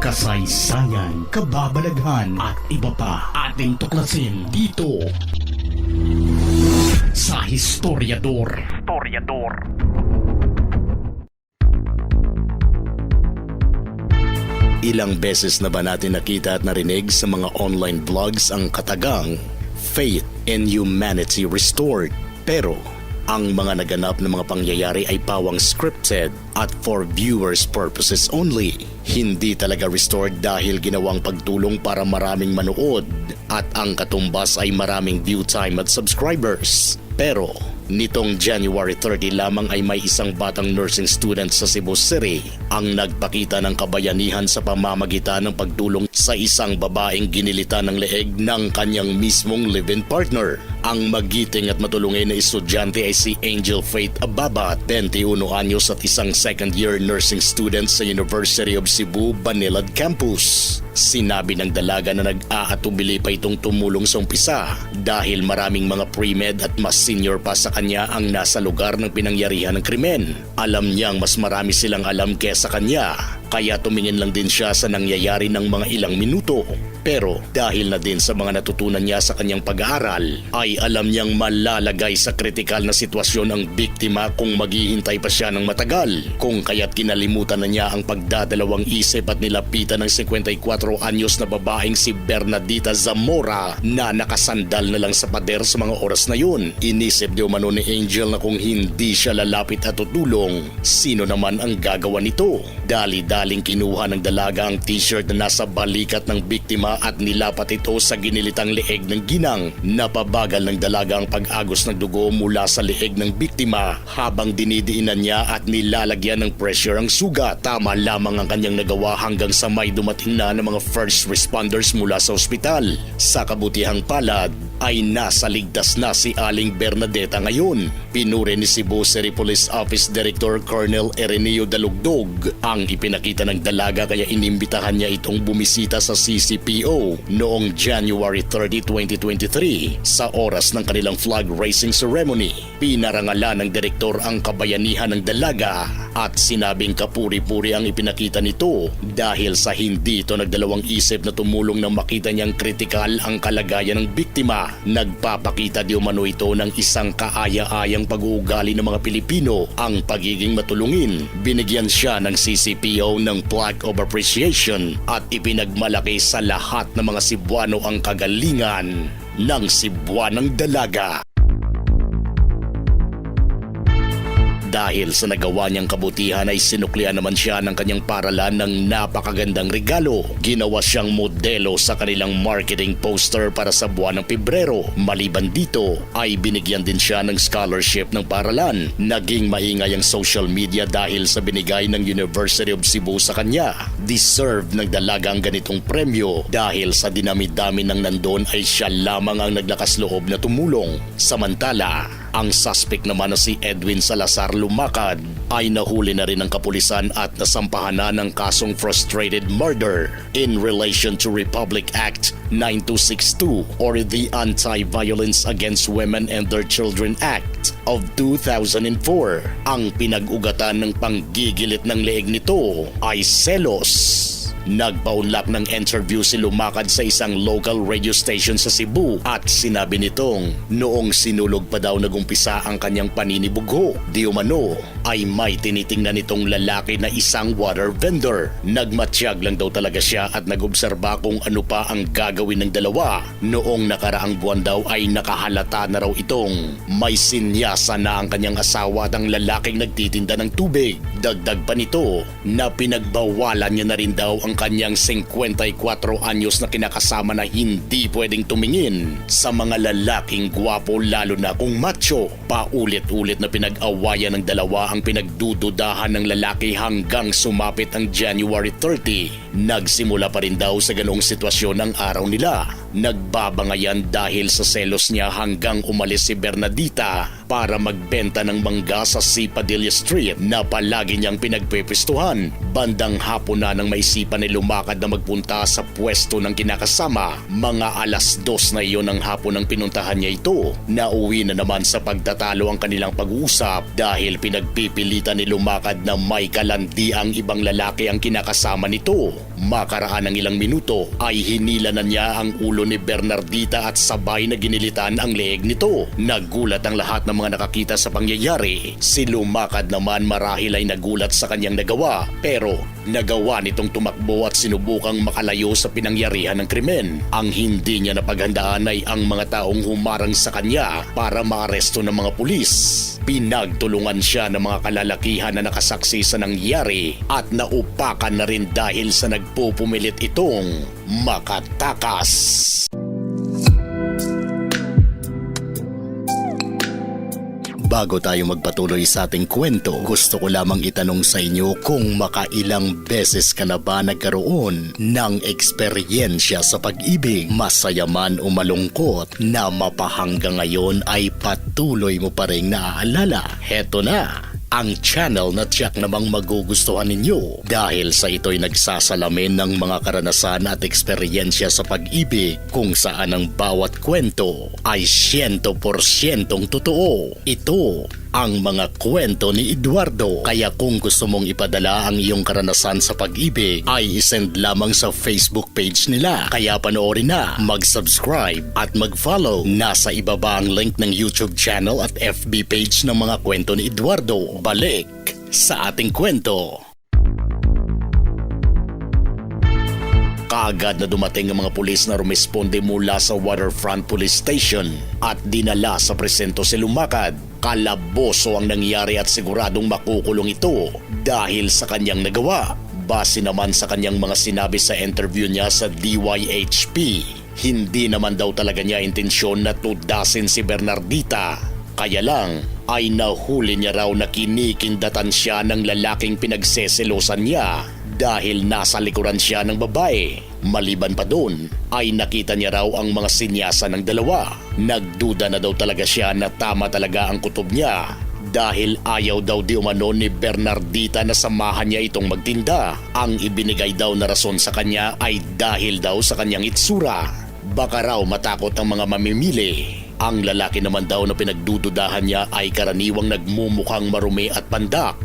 kasaysayan, kababalaghan at iba pa ating tuklasin dito sa Historiador. Historiador. Ilang beses na ba natin nakita at narinig sa mga online vlogs ang katagang Faith in Humanity Restored? Pero ang mga naganap na mga pangyayari ay pawang scripted at for viewers purposes only. Hindi talaga restored dahil ginawang pagtulong para maraming manood at ang katumbas ay maraming view time at subscribers. Pero nitong January 30 lamang ay may isang batang nursing student sa Cebu City ang nagpakita ng kabayanihan sa pamamagitan ng pagtulong sa isang babaeng ginilitan ng leeg ng kanyang mismong live-in partner. Ang magiting at matulungin na estudyante ay si Angel Faith Ababa, 21 anyos at isang second year nursing student sa University of Cebu, Banilad Campus. Sinabi ng dalaga na nag-aatubili pa itong tumulong sa umpisa dahil maraming mga pre-med at mas senior pa sa kanya ang nasa lugar ng pinangyarihan ng krimen. Alam niyang mas marami silang alam kesa kanya kaya tumingin lang din siya sa nangyayari ng mga ilang minuto. Pero dahil na din sa mga natutunan niya sa kanyang pag-aaral, ay alam niyang malalagay sa kritikal na sitwasyon ang biktima kung maghihintay pa siya ng matagal. Kung kaya't kinalimutan na niya ang pagdadalawang isip at nilapitan ng 54 anyos na babaeng si Bernadita Zamora na nakasandal na lang sa pader sa mga oras na yun. Inisip di umano ni Angel na kung hindi siya lalapit at tutulong, sino naman ang gagawa nito? Dali-daling kinuha ng dalaga ang t-shirt na nasa balikat ng biktima at nilapat ito sa ginilitang leeg ng ginang. Napabagal ng dalaga ang pag-agos ng dugo mula sa leeg ng biktima habang dinidiinan niya at nilalagyan ng pressure ang sugat. Tama lamang ang kanyang nagawa hanggang sa may dumating na ng mga first responders mula sa ospital. Sa kabutihang palad, ay nasa ligtas na si Aling Bernadetta ngayon. Pinuri ni Cebu City Police Office Director Colonel Erenio Dalugdog ang ipinakita ng dalaga kaya inimbitahan niya itong bumisita sa CCPO noong January 30, 2023 sa oras ng kanilang flag raising ceremony. Pinarangalan ng direktor ang kabayanihan ng dalaga at sinabing kapuri-puri ang ipinakita nito dahil sa hindi ito nagdalawang isip na tumulong na makita niyang kritikal ang kalagayan ng biktima. Nagpapakita di umano ito ng isang kaaya-ayang pag-uugali ng mga Pilipino ang pagiging matulungin. Binigyan siya ng CCPO ng Plaque of Appreciation at ipinagmalaki sa lahat ng mga Cebuano ang kagalingan ng Cebuanang dalaga. Dahil sa nagawa niyang kabutihan ay sinuklian naman siya ng kanyang paralan ng napakagandang regalo. Ginawa siyang modelo sa kanilang marketing poster para sa buwan ng Pebrero. Maliban dito ay binigyan din siya ng scholarship ng paralan. Naging maingay ang social media dahil sa binigay ng University of Cebu sa kanya. Deserve ng dalaga ang ganitong premyo dahil sa dinami-dami ng nandun ay siya lamang ang naglakas loob na tumulong. Samantala, ang suspect naman na si Edwin Salazar Lumakad ay nahuli na rin ng kapulisan at nasampahan na ng kasong frustrated murder in relation to Republic Act 9262 or the Anti-Violence Against Women and Their Children Act of 2004. Ang pinag-ugatan ng panggigilit ng leeg nito ay selos. Nagpaunlak ng interview si Lumakad sa isang local radio station sa Cebu at sinabi nitong noong sinulog pa daw nagumpisa ang kanyang paninibugho. Di umano ay may tinitingnan nitong lalaki na isang water vendor. Nagmatsyag lang daw talaga siya at nagobserba kung ano pa ang gagawin ng dalawa. Noong nakaraang buwan daw ay nakahalata na raw itong may sinyasa na ang kanyang asawa at ang lalaking nagtitinda ng tubig. Dagdag pa nito na pinagbawalan niya na rin daw ang kanyang 54 anyos na kinakasama na hindi pwedeng tumingin sa mga lalaking gwapo lalo na kung macho. Paulit-ulit na pinag-awayan ng dalawa ang pinagdududahan ng lalaki hanggang sumapit ang January 30. Nagsimula pa rin daw sa ganoong sitwasyon ng araw nila. Nagbabangayan dahil sa selos niya hanggang umalis si Bernadita para magbenta ng mangga sa Cipadilla Street na palagi niyang pinagpepestuhan. Bandang hapon na nang maisipan ni lumakad na magpunta sa pwesto ng kinakasama. Mga alas dos na iyon ng hapon ang pinuntahan niya ito. Nauwi na naman sa pagtatalo ang kanilang pag-uusap dahil pinagpipilitan ni lumakad na may kalandi ang ibang lalaki ang kinakasama nito. Makaraan ng ilang minuto ay hinila na niya ang ulo ni Bernardita at sabay na ginilitan ang leeg nito. Nagulat ang lahat ng mga nakakita sa pangyayari. Si Lumakad naman marahil ay nagulat sa kanyang nagawa pero nagawa nitong tumakbo at sinubukang makalayo sa pinangyarihan ng krimen. Ang hindi niya napaghandaan ay ang mga taong humarang sa kanya para maaresto ng mga pulis. Pinagtulungan siya ng mga kalalakihan na nakasaksi sa nangyari at naupakan na rin dahil sa nagpupumilit itong makatakas. Bago tayo magpatuloy sa ating kwento, gusto ko lamang itanong sa inyo kung makailang beses ka na ba nagkaroon ng eksperyensya sa pag-ibig, masaya man o malungkot, na mapahanggang ngayon ay patuloy mo pa rin naaalala. Heto na, ang channel na tiyak namang magugustuhan ninyo dahil sa ito'y nagsasalamin ng mga karanasan at eksperyensya sa pag-ibig kung saan ang bawat kwento ay 100% totoo. Ito ang mga kwento ni Eduardo. Kaya kung gusto mong ipadala ang iyong karanasan sa pag-ibig, ay isend lamang sa Facebook page nila. Kaya panoorin na, mag-subscribe at mag-follow. Nasa ibaba ang link ng YouTube channel at FB page ng mga kwento ni Eduardo. Balik sa ating kwento. Kaagad na dumating ang mga pulis na rumisponde mula sa Waterfront Police Station at dinala sa presento si Lumakad. Kalaboso ang nangyari at siguradong makukulong ito dahil sa kanyang nagawa. Base naman sa kanyang mga sinabi sa interview niya sa DYHP, hindi naman daw talaga niya intensyon na tudasin si Bernardita. Kaya lang ay nahuli niya raw na kinikindatan siya ng lalaking pinagseselosan niya dahil nasa likuran siya ng babae. Maliban pa doon ay nakita niya raw ang mga sinyasa ng dalawa. Nagduda na daw talaga siya na tama talaga ang kutob niya dahil ayaw daw di umano ni Bernardita na samahan niya itong magtinda. Ang ibinigay daw na rason sa kanya ay dahil daw sa kanyang itsura. Baka raw matakot ang mga mamimili. Ang lalaki naman daw na pinagdududahan niya ay karaniwang nagmumukhang marumi at pandak.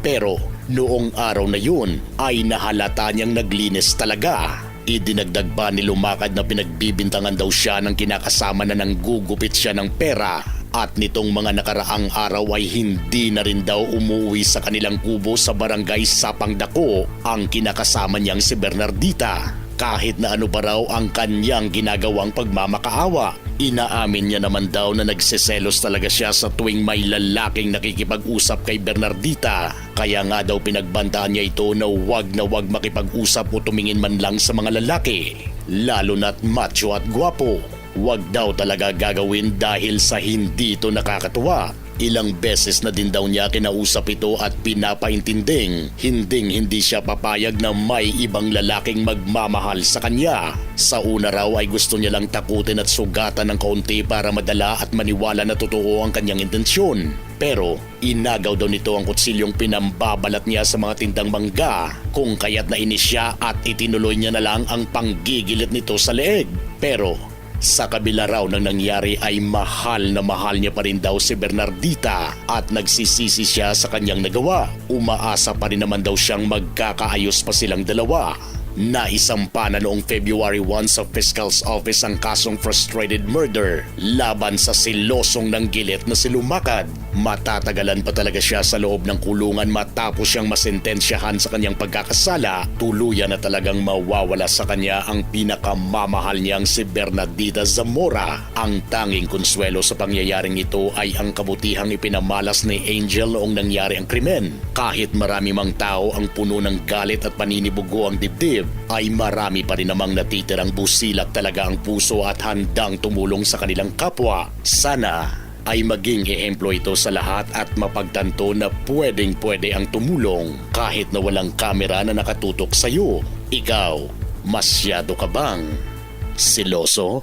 Pero noong araw na yun ay nahalata niyang naglinis talaga. Idinagdag pa ni Lumakad na pinagbibintangan daw siya ng kinakasama na nang gugupit siya ng pera? At nitong mga nakaraang araw ay hindi na rin daw umuwi sa kanilang kubo sa barangay Sapang Dako ang kinakasama niyang si Bernardita kahit na ano pa raw ang kanyang ginagawang pagmamakaawa. Inaamin niya naman daw na nagseselos talaga siya sa tuwing may lalaking nakikipag-usap kay Bernardita. Kaya nga daw pinagbantaan niya ito na wag na wag makipag-usap o tumingin man lang sa mga lalaki. Lalo na't macho at gwapo. Wag daw talaga gagawin dahil sa hindi ito nakakatuwa. Ilang beses na din daw niya kinausap ito at pinapaintinding hinding hindi siya papayag na may ibang lalaking magmamahal sa kanya. Sa una raw ay gusto niya lang takutin at sugatan ng kaunti para madala at maniwala na totoo ang kanyang intensyon. Pero inagaw daw nito ang kutsilyong pinambabalat niya sa mga tindang mangga kung kaya't nainis siya at itinuloy niya na lang ang panggigilit nito sa leeg. Pero sa kabila raw ng nangyari ay mahal na mahal niya pa rin daw si Bernardita at nagsisisi siya sa kanyang nagawa. Umaasa pa rin naman daw siyang magkakaayos pa silang dalawa. Naisampa na noong February 1 sa Fiscal's Office ang kasong frustrated murder laban sa silosong ng gilit na si Lumakad. Matatagalan pa talaga siya sa loob ng kulungan matapos siyang masentensyahan sa kanyang pagkakasala. Tuluyan na talagang mawawala sa kanya ang pinakamamahal niyang si Bernardita Zamora. Ang tanging konsuelo sa pangyayaring ito ay ang kabutihang ipinamalas ni Angel noong nangyari ang krimen. Kahit marami mang tao ang puno ng galit at paninibugo ang dibdib, ay marami pa rin namang natitirang busilak talaga ang puso at handang tumulong sa kanilang kapwa. Sana ay maging ehemplo ito sa lahat at mapagtanto na pwedeng pwede ang tumulong kahit na walang kamera na nakatutok sa iyo. Ikaw, masyado ka bang siloso?